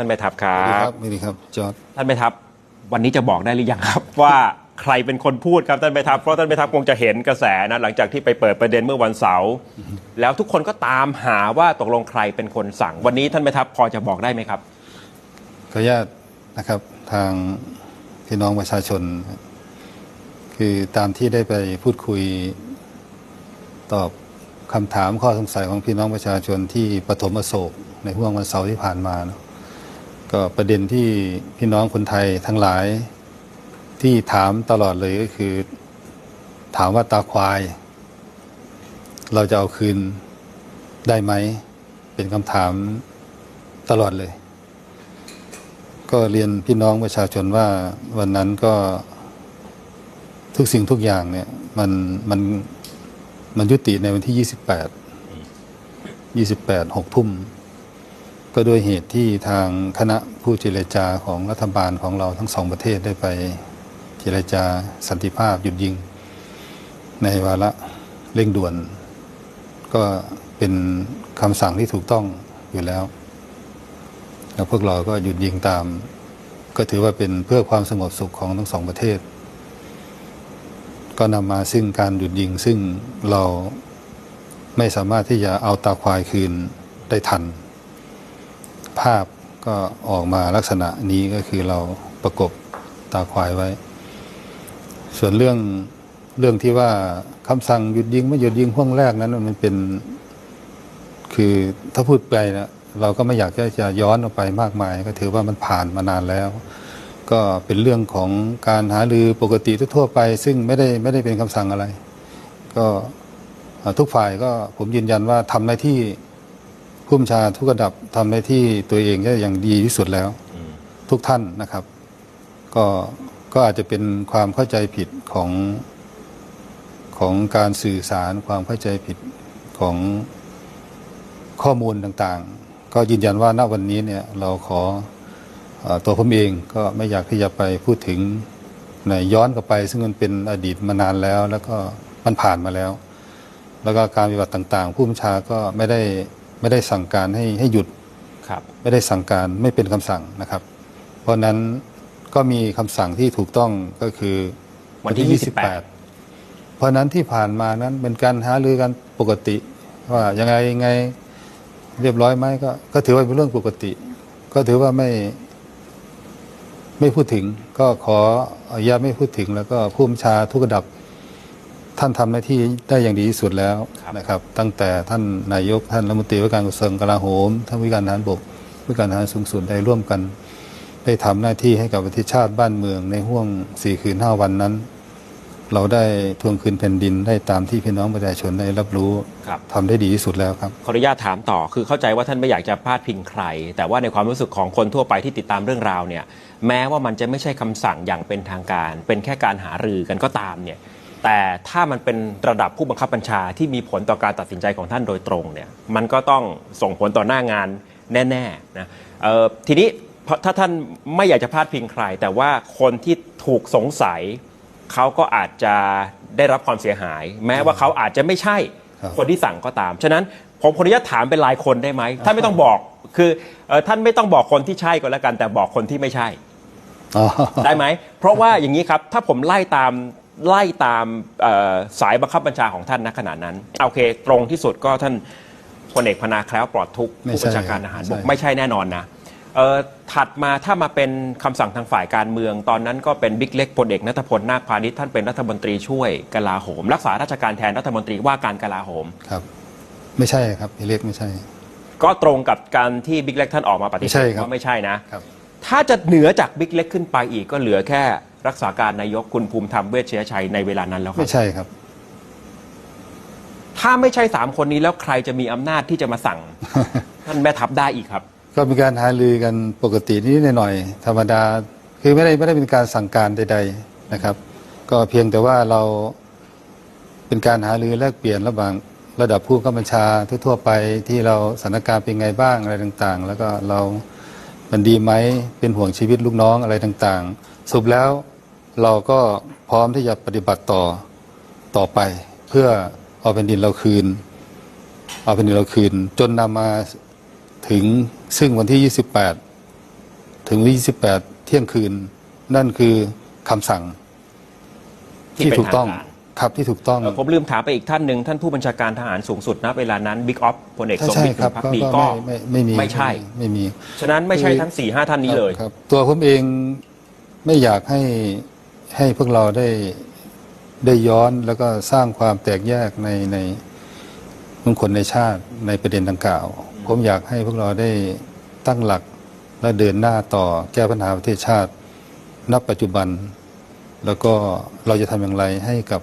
ท่านแม่ทัพครัสวัสดีบครับสวัสดีครับจอร์ดท่านแม่ทัพวันนี้จะบอกได้หรือยังครับ ว่าใครเป็นคนพูดครับท่านแม่ทัพเพราะท่านแม่ทัพคงจะเห็นกระแสนะหลังจากที่ไปเปิดประเด็นเมื่อวันเสาร์แล้วทุกคนก็ตามหาว่าตกลงใครเป็นคนสั่ง วันนี้ท่านแม่ทัพพอจะบอกได้ไหมครับขออนุญาตนะครับทางพี่น้องประชาชน คือตามที่ได้ไปพูดคุยตอบคำถามข้อสงสัยของพี่น้องประชาชนที่ปฐมอโศกในห่วงวันเสาร์ที่ผ่านมาเนอะ ก็ประเด็นที่พี่น้องคนไทยทั้งหลาย ที่ถามตลอดเลยก็คือ ถามว่าตาควาย เราจะเอาคืนได้ไหม เป็นคำถามตลอดเลย ก็เรียนพี่น้องประชาชนว่าวันนั้นก็ทุกสิ่งทุกอย่างเนี่ยมันมันมันยุติในวันที่ 28 28 6ทุ่ม ก็ด้วยเหตุที่ทางคณะผู้เจรจาของรัฐบาลของเราทั้งสองประเทศได้ไปเจรจาสันติภาพหยุดยิง ในวาระเร่งด่วน ก็เป็นคำสั่งที่ถูกต้องอยู่แล้ว แล้วพวกเราก็หยุดยิงตาม ก็ถือว่าเป็นเพื่อความสงบสุขของทั้งสองประเทศ ก็นำมาซึ่งการหยุดยิงซึ่งเราไม่สามารถที่จะเอาตาควายคืนได้ทัน ภาพก็ออกมาลักษณะนี้ก็คือเราประกบตาควายไว้ ส่วนเรื่องเรื่องที่ว่าคำสั่งหยุดยิงไม่หยุดยิงห่วงแรกนั้นมันเป็น คือถ้าพูดไปนะเราก็ไม่อยากจะจะย้อนออกไปมากมาย ก็ถือว่ามันผ่านมานานแล้ว ก็เป็นเรื่องของการหารือปกติทั่วไป ซึ่งไม่ได้ไม่ได้เป็นคำสั่งอะไร ก็ทุกฝ่ายก็ผมยืนยันว่าทำหน้าที่ ผู้บัญชาทุกระดับทำหน้าที่ตัวเองได้อย่างดีที่สุดแล้ว ทุกท่านนะครับ ก็ก็อาจจะเป็นความเข้าใจผิดของของการสื่อสารความเข้าใจผิดของข้อมูลต่างๆ ก็ยืนยันว่าณวันนี้เนี่ยเราขอเออตัวผมเองก็ไม่อยากที่จะไปพูดถึงในย้อนกลับไป ซึ่งมันเป็นอดีตมานานแล้ว แล้วก็มันผ่านมาแล้ว แล้วก็การปฏิบัติต่าง ๆ ผู้บัญชาก็ไม่ได้ ไม่ได้สั่งการให้ให้หยุดครับไม่ได้สั่งการไม่เป็นคำสั่งนะครับ เพราะฉะนั้นก็มีคำสั่งที่ถูกต้องก็คือวันที่เพราะฉะนั้นที่ผ่านมานั้นเป็นการหารือกันปกติ ว่ายังไงยังไงเรียบร้อยไหมก็ก็ถือว่าเป็นเรื่องปกติ ก็ถือว่าไม่ไม่พูดถึง ก็ขออนุญาตไม่พูดถึง แล้วก็ผู้บัญชาทุกระดับ ท่านทำหน้าที่ได้อย่างดีที่สุดแล้วครับนะครับ ตั้งแต่ท่านนายกท่านรัฐมนตรีว่าการกระทรวงกลาโหมท่านวิการทหารบกวิการทหารสูงสุดได้ร่วมกัน ได้ทำหน้าที่ให้กับประเทศชาติบ้านเมือง ในห่วงสี่คืนห้าวันนั้น เราได้ทวงคืนแผ่นดินได้ตามที่พี่น้องประชาชนได้รับรู้ครับทำได้ดีที่สุดแล้วครับขออนุญาตถามต่อคือเข้าใจว่าท่านไม่อยากจะพาดพิงใคร แต่ว่าในความรู้สึกของคนทั่วไปที่ติดตามเรื่องราวเนี่ย แม้ว่ามันจะไม่ใช่คำสั่งอย่างเป็นทางการ เป็นแค่การหารือกันก็ตามเนี่ย แต่ถ้ามันเป็นระดับผู้บังคับบัญชาที่มีผลต่อการตัดสินใจของท่านโดยตรงเนี่ยมันก็ต้องส่งผลต่อหน้างานแน่ๆนะเอ่อทีนี้เพราะถ้าท่านไม่อยากจะพาดพิงใคร แต่ว่าคนที่ถูกสงสัยเขาก็อาจจะได้รับความเสียหาย แม้ว่าเขาอาจจะไม่ใช่ครับคนที่สั่งก็ตาม ฉะนั้นผมขออนุญาตถามเป็นรายคนได้ไหมท่านไม่ต้องบอกคือเอ่อท่านไม่ต้องบอกคนที่ใช่ก็แล้วกัน แต่บอกคนที่ไม่ใช่อ๋อได้ไหมเพราะว่าอย่างนี้ครับถ้าผมไล่ตาม ไล่ตามเอ่อสายบังคับบัญชาของท่านณขณะนั้นโอเค ตรงที่สุดก็ท่านพลเอกพนาแคล้วปลอดทุกข์ไม่ผู้ใช่บัญชาการทหารบกไม่ไม่ใช่ใช่แน่นอนนะเอ่อถัดมาถ้ามาเป็นคำสั่งทางฝ่ายการเมือง ตอนนั้นก็เป็นบิ๊กเล็กพลเอกนัทพลนาคพาณิชย์ท่านเป็นรัฐมนตรีช่วยกลาโหม รักษาราชการแทนรัฐมนตรีว่าการกลาโหมครับ ไม่ใช่ครับพี่เล็กไม่ใช่ ก็ตรงกับการที่บิ๊กเล็กท่านออกมาปฏิเสไม่ใช่ธครับว่าไม่ใช่นะครับถ้าจะเหนือจากบิ๊กเล็กขึ้นไปอีกก็เหลือแค่ รักษาการนายกคุณภูมิธรรมเวชยชัยในเวลานั้นแล้วครัไม่บ ใช่ครับ ถ้าไม่ใช่สามคนนี้แล้วใครจะมีอำนาจที่จะมาสั่ง ท่านแม่ทัพได้อีกครับ ก็มีการหารือกันปกตินิดหน่อยๆธรรมดาคือไม่ได้ไม่ได้เป็นการสั่งการใด ๆนะครับ ก็เพียงแต่ว่าเราเป็นการหารือแลกเปลี่ยนระหว่างระดับผู้กำกับบัญชาทั่วๆไปที่เราสถานการณ์เป็นไงบ้างอะไรต่างๆ แล้วก็เรามันดีไหมเป็นห่วงชีวิตลูกน้องอะไรต่างๆสรุปแล้ว เราก็พร้อมที่จะปฏิบัติต่อต่อไป เพื่อเอาแผ่นดินเราคืน เอาแผ่นดินเราคืน จนนำมาถึงซึ่งวันที่ 28 ถึงวันที่28 เที่ยงคืน นั่นคือคำสั่งที่ที่เป็นถูกต้องทางการครับที่ถูกต้องเอ่อผมลืมถามไปอีกท่านหนึ่งท่านผู้บัญชาการทหารสูงสุดนะเวลานั้นบิ๊กออฟพลเอกใช่สมใช่บิ๊กครับพักก็ดีก็ก็ไม่ไม่ไม่มีไม่ใช่ไม่มี ฉะนั้นไม่ใช่ทั้ง4ี่ห้าท่านนี้เลยครับ ตัวผมเองไม่อยากให้ ให้พวกเราได้ได้ย้อนแล้วก็สร้างความแตกแยกในในมุคนในชาติในประเด็นดังกล่าว ผมอยากให้พวกเราได้ตั้งหลักและเดินหน้าต่อแก้ปัญหาประเทศชาติ นับปัจจุบัน แล้วก็เราจะทำอย่างไรให้กับ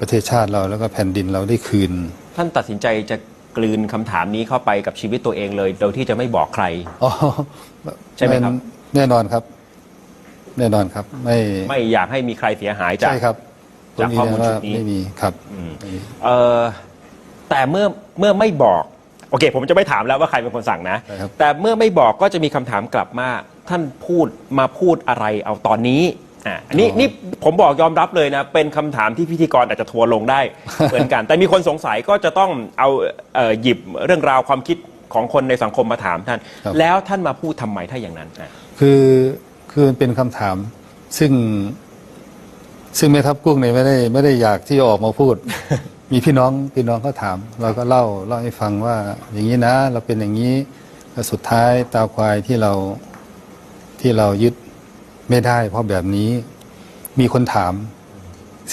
ประเทศชาติเราแล้วก็แผ่นดินเราได้คืน ท่านตัดสินใจจะกลืนคำถามนี้เข้าไปกับชีวิตตัวเองเลย โดยที่จะไม่บอกใคร อ๋อ ใช่ไหมครับ แน่นอนครับ แน่นอนครับ ไม่ไม่อยากให้มีใครเสียหายจาก ใช่ครับจากผมข้อมูลยืนยันชุดนี้ ไม่มีครับเออแต่เมื่อเมื่อไม่บอก โอเค ผมจะไม่ถามแล้วว่าใครเป็นคนสั่งนะใช่ครับแต่เมื่อไม่บอกก็จะมีคำถามกลับมา ท่านพูดมาพูดอะไรเอาตอนนี้อะอันนี้นี่ผมบอกยอมรับเลยนะ เป็นคำถามที่พิธีกรอาจจะทัวร์ลงได้เหมือนกัน แต่มีคนสงสัยก็จะต้องเอาเอ่อหยิบเรื่องราวความคิดของคนในสังคมมาถามท่านครับแล้วท่านมาพูดทำไมถ้าอย่างนั้นอะคือ คือมันเป็นคำถาม ซึ่ง ซึ่งแม่ทัพกุ้งเนี่ยไม่ได้ไม่ได้อยากที่จะออกมาพูด มีพี่น้องพี่น้องก็ถาม เราก็เล่าเล่าให้ฟังว่า อย่างนี้นะ เราเป็นอย่างนี้แล้วสุดท้ายตาควายที่เราที่เรายึดไม่ได้ เพราะแบบนี้มีคนถาม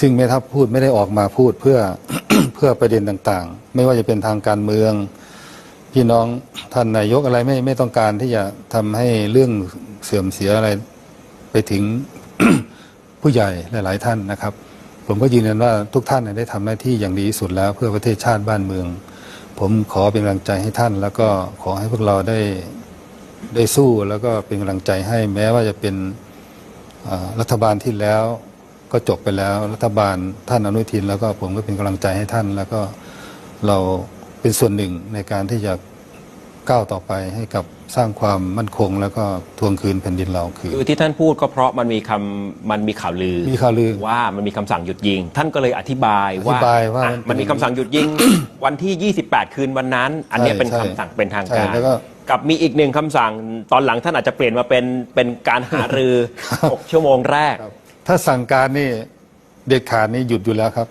ซึ่งแม่ทัพพูดไม่ได้ออกมาพูดเพื่อเพื่อประเด็นต่างๆ ไม่ว่าจะเป็นทางการเมืองพี่น้องท่านนายกอะไรไม่ไม่ต้องการที่จะทำให้เรื่อง เสื่อมเสียอะไรไปถึงผู้ใหญ่หลาย ๆ ท่านนะครับ ผมก็ยืนยันว่าทุกท่านได้ทำหน้าที่อย่างดีที่สุดแล้วเพื่อประเทศชาติบ้านเมือง ผมขอเป็นกำลังใจให้ท่าน แล้วก็ขอให้พวกเราได้ได้สู้แล้วก็เป็นกำลังใจให้แม้ว่าจะเป็นรัฐบาลที่แล้วก็จบไปแล้วรัฐบาลท่านอนุทิน แล้วก็ผมก็เป็นกำลังใจให้ท่าน แล้วก็เราเป็นส่วนหนึ่งในการที่จะ ก้าวต่อไปให้กับสร้างความมั่นคง แล้วก็ทวงคืนแผ่นดินเราคืน คือที่ท่านพูดก็เพราะมันมีคำมันมีข่าวลือ มีข่าวลือว่ามันมีคำสั่งหยุดยิง ท่านก็เลยอธิบายว่าอธิบายว่าอะมันเป็นมันมีคำสั่งหยุดยิง วันที่ 28 คืนวันนั้น อันเนี้ยใช่เป็นใช่คำสั่งเป็นทางใช่การแล้วก็ กับมีอีกหนึ่งคำสั่งตอนหลังท่านอาจจะเปลี่ยนมาเป็นเป็นการหารือ 6 ชั่วโมงแรก ถ้าสั่งการนี่เด็ดขาดนี่หยุดอยู่แล้วครับ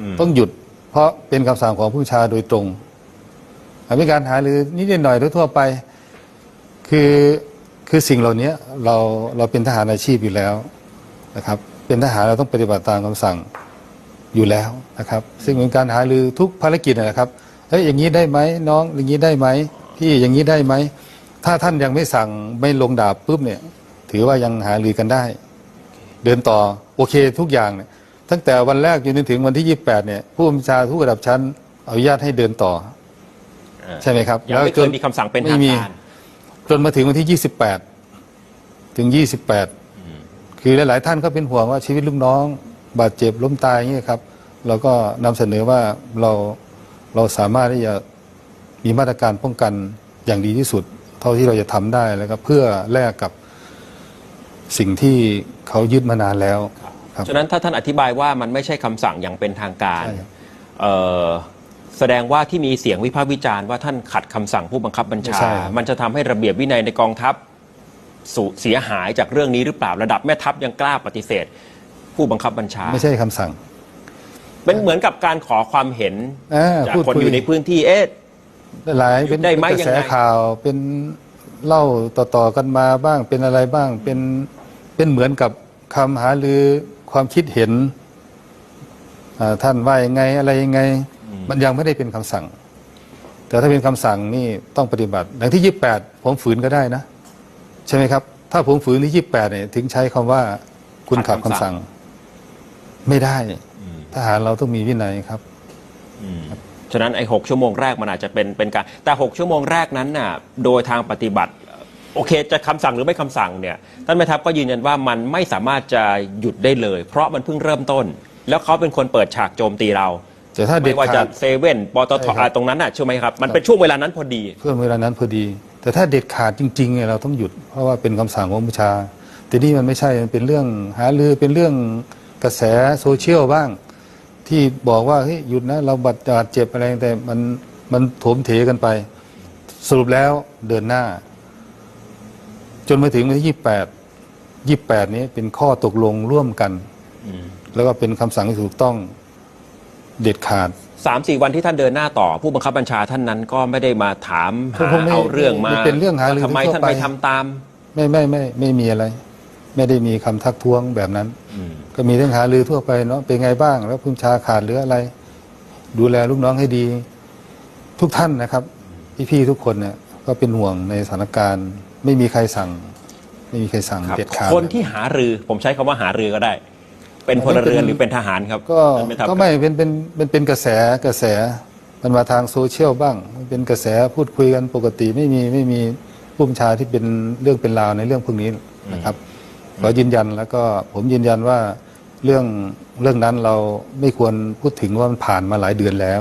อืมต้องหยุด เพราะเป็นคำสั่งของผู้บัญชาโดยตรง อะมีการหาหรือนิดหน่อยทั่วไป คือคือสิ่งเหล่านี้เราเราเป็นทหารอาชีพอยู่แล้วนะครับ เป็นทหารเราต้องปฏิบัติตามคำสั่งอยู่แล้วนะครับ ซึ่งเป็นการหาหรือทุกภารกิจนะครับเฮ้ยอย่างนี้ได้ไหมน้องอย่างนี้ได้ไหมพี่อย่างนี้ได้ไหมถ้าท่านยังไม่สั่งไม่ลงดาบปุ๊บเนี่ย ถือว่ายังหาหรือกันได้ เดินต่อโอเคทุกอย่างเนี่ยตั้งแต่วันแรกจนถึงวันที่ 28เนี่ยผู้บัญชาทุกระดับชั้นอนุญาตให้เดินต่อ ใช่ไหมครับยังไม่เคยมีคำสั่งเป็นทางไม่มีการจนมาถึงวันที่ 28 ถึง 28 คือหลาย ๆ ท่านก็เป็นห่วงว่าชีวิตลูกน้อง บาดเจ็บล้มตายอย่างนี้ยครับ เราก็นำเสนอว่าเราเราสามารถที่จะมีมาตรการป้องกันอย่างดีที่สุด เท่าที่เราจะทำได้แล้วก็เพื่อแลกกับสิ่งที่เขายึดมานานแล้วครับ ฉะนั้นถ้าท่านอธิบายว่ามันไม่ใช่คำสั่งอย่างเป็นทางการใช่ครับ เอ่อ แสดงว่าที่มีเสียงวิพากษ์วิจารณ์ว่าท่านขัดคำสั่งผู้บังคับบัญชาไม่ใช่ครับมันจะทำให้ระเบียบวินัยในกองทัพสูเสียหายจากเรื่องนี้หรือเปล่าระดับแม่ทัพยังกล้าปฏิเสธ ผู้บังคับบัญชา ไม่ใช่คำสั่ง เป็นเหมือนกับการขอความเห็นอ่าจากพูดคนคุย อยู่ในพื้นที่เอ๊ะ หลายเป็นได้ไหมเป็นกระแสยังไง ข่าวเป็นเล่าต่อๆกันมาบ้างเป็นอะไรบ้างเป็นเป็นเหมือนกับคำหาหรือความคิดเห็นอ่าท่านว่ายังไงอะไรยังไง มันยังไม่ได้เป็นคำสั่ง แต่ถ้าเป็นคำสั่งนี่ต้องปฏิบัติอย่างที่ยี่แปดผมฝืนก็ได้นะ ใช่ไหมครับ ถ้าผมฝืนที่ยี่แปดเนี่ยถึงใช้คำว่าคุณขัดคำสั่ง ไม่ได้ทหารเราต้องมีวินัยครับฉะนั้นไอ้หกชั่วโมงแรกมันอาจจะเป็นเป็นการแต่ 6 ชั่วโมงแรกนั้นน่ะโดยทางปฏิบัติโอเคจะคำสั่งหรือไม่คำสั่งเนี่ยท่านแม่ทัพก็ยืนยันว่ามันไม่สามารถจะหยุดได้เลย เพราะมันเพิ่งเริ่มต้น แล้วเขาเป็นคนเปิดฉากโจมตีเรา แต่ถ้าเด็ไม่ดว่าจะขาด เซเว่นปตทใช่ครับ อ่าตรงนั้นน่ะใช่ไหมครับ มันเป็นช่วงเวลานั้นพอดี เพื่อเวลานั้นพอดี แต่ถ้าเด็ดขาดจริงๆเนี่ยเราต้องหยุด เพราะว่าเป็นคำสั่งของผู้ชา แต่นี่มันไม่ใช่มันเป็นเรื่องหาลือเป็นเรื่องกระแสโซเชียลบ้าง ที่บอกว่าเฮ้ยหยุดนะเราบาดเจ็บอะไรแต่มันมันโถมเถกันไป สรุปแล้วเดินหน้า จนมาถึงวันที่ยี่แปดยี่แปดนี้เป็นข้อตกลงร่วมกันอืมแล้วก็เป็นคำสั่งที่ถูกต้อง เด็ดขาด สามสี่วันที่ท่านเดินหน้าต่อ ผู้บังคับบัญชาท่านนั้นก็ไม่ได้มาถามหาคงไม่เอาเรื่องมาไม่เป็นเรื่องหารือทำไมทั่วท่านไปไม่ทำตาม ไม่ไม่ไม่ไม่มีอะไร ไม่ได้มีคำทักท้วงแบบนั้นอืมก็มีเรื่องหารือทั่วไปเนาะเป็นไงบ้าง แล้วพุ่มชาขาดหรืออะไร ดูแลลูกน้องให้ดี ทุกท่านนะครับพี่ๆทุกคนเนี่ยก็เป็นห่วงในสถานการณ์ ไม่มีใครสั่ง ไม่มีใครสั่งครับเด็ดขาดคนที่หารือผมใช้คำว่าหารือก็ได้ เป็นพลเรือนหรือเป็นทหารครับก็ท่านไม่ทำก็ไม่เป็นเป็นเป็นเป็นกระแสกระแสมันมาทางโซเชียลบ้างมันเป็นกระแสพูดคุยกันปกติไม่มีไม่มีผู้บัญชาที่เป็นเรื่องเป็นราวในเรื่องพวกนี้นะครับขอยืนยันแล้วก็ผมยืนยันว่าเรื่องเรื่องนั้นเราไม่ควรพูดถึงว่ามันผ่านมาหลายเดือนแล้ว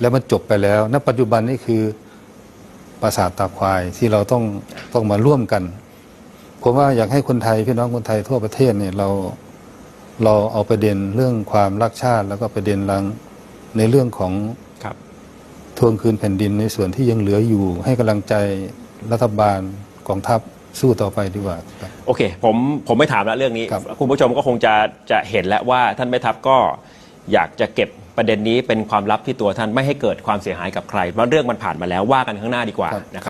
แล้วมันจบไปแล้ว ณ ปัจจุบันนี่คือปราสาทตาควายที่เราต้องต้องมาร่วมกัน ผมว่าอยากให้คนไทยพี่น้องคนไทยทั่วประเทศเนี่ยเรา เราเอาประเด็นเรื่องความรักชาติ แล้วก็ประเด็นรังในเรื่องของครับทวงคืนแผ่นดินในส่วนที่ยังเหลืออยู่ ให้กำลังใจรัฐบาลกองทัพสู้ต่อไปดีกว่าครับโอเค ผมผมไม่ถามแล้วเรื่องนี้ครับคุณผู้ชมก็คงจะจะเห็นแล้วว่าท่านแม่ทัพก็อยากจะเก็บประเด็นนี้เป็นความลับที่ตัวท่านไม่ให้เกิดความเสียหายกับใครเพราะเรื่องมันผ่านมาแล้วว่ากันข้างหน้าดีกว่านะครับ